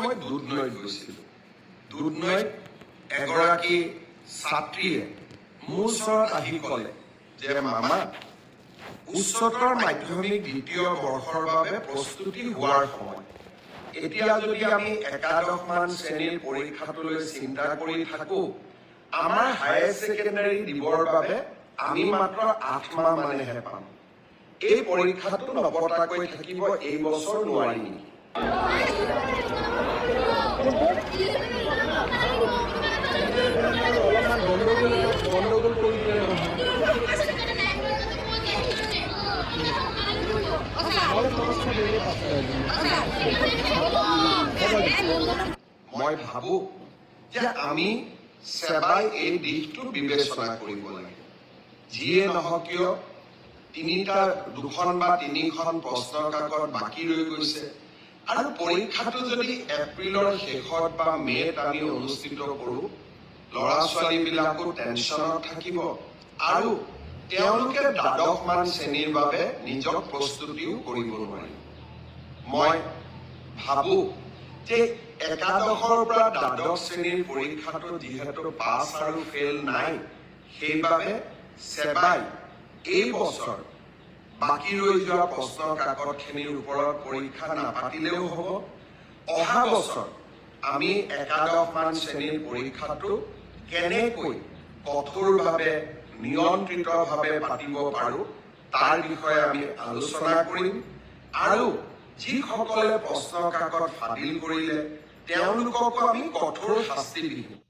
মই দুধনৈত গৈছিলোঁ দুধনৈত এগৰাকী ছাত্ৰীয়ে মোৰ ওচৰত আহি ক'লে যে মামা উচ্চতৰ মাধ্যমিক দ্বিতীয় বৰ্ষৰ বাবে প্ৰস্তুতি হোৱাৰ সময়। এতিয়া যদি আমি একাদশ মান শ্ৰেণীৰ পৰীক্ষাটোলৈ চিন্তা কৰি থাকো আমাৰ হায়াৰ ছেকেণ্ডাৰী দিবৰ বাবে আমি মাত্ৰ আঠ মাহ মানেহে পাম। এই পৰীক্ষাটো নপতাকৈ থাকিব এই বছৰ নোৱাৰি নেকি? মই ভাবো যে আমি সেৱাই এই দিশটো বিবেচনা কৰিব লাগে। যিয়ে নহওক কিয়, তিনিটা দুখন বা তিনিখন প্ৰশ্নৰ কাকত বাকী ৰৈ গৈছে। আৰু পৰীক্ষাটো যদি এপ্ৰিলৰ শেষত বা মে'ত আমি অনুষ্ঠিত কৰোঁ ল'ৰা ছোৱালীবিলাকো টেনশ্যনত থাকিব। আৰু তেওঁলোকে দ্বাদশ মান শ্ৰেণীৰ বাবে নিজক প্ৰস্তুতিও কৰিব নোৱাৰিব মই ভাবো যে একাদশৰ পৰা দ্বাদশ শ্ৰেণীৰ পৰীক্ষাটো যিহেতু পাছ আৰু ফেইল নাই সেইবাবে সেৱাই এই বছৰ বাকী ৰৈ যোৱা প্ৰশ্নৰ কাকতখিনিৰ ওপৰত পৰীক্ষা নাপাতিলেও হ'ব। অহা বছৰ আমি একাদশ মান শ্ৰেণীৰ পৰীক্ষাটো কেনেকৈ কঠোৰভাৱে নিয়ন্ত্ৰিতভাৱে পাতিব পাৰোঁ, তাৰ বিষয়ে আমি আলোচনা কৰিম। আৰু যিসকলে প্ৰশ্ন কাকত ফাদিল কৰিলে, তেওঁলোককো আমি কঠোৰ শাস্তি দিম।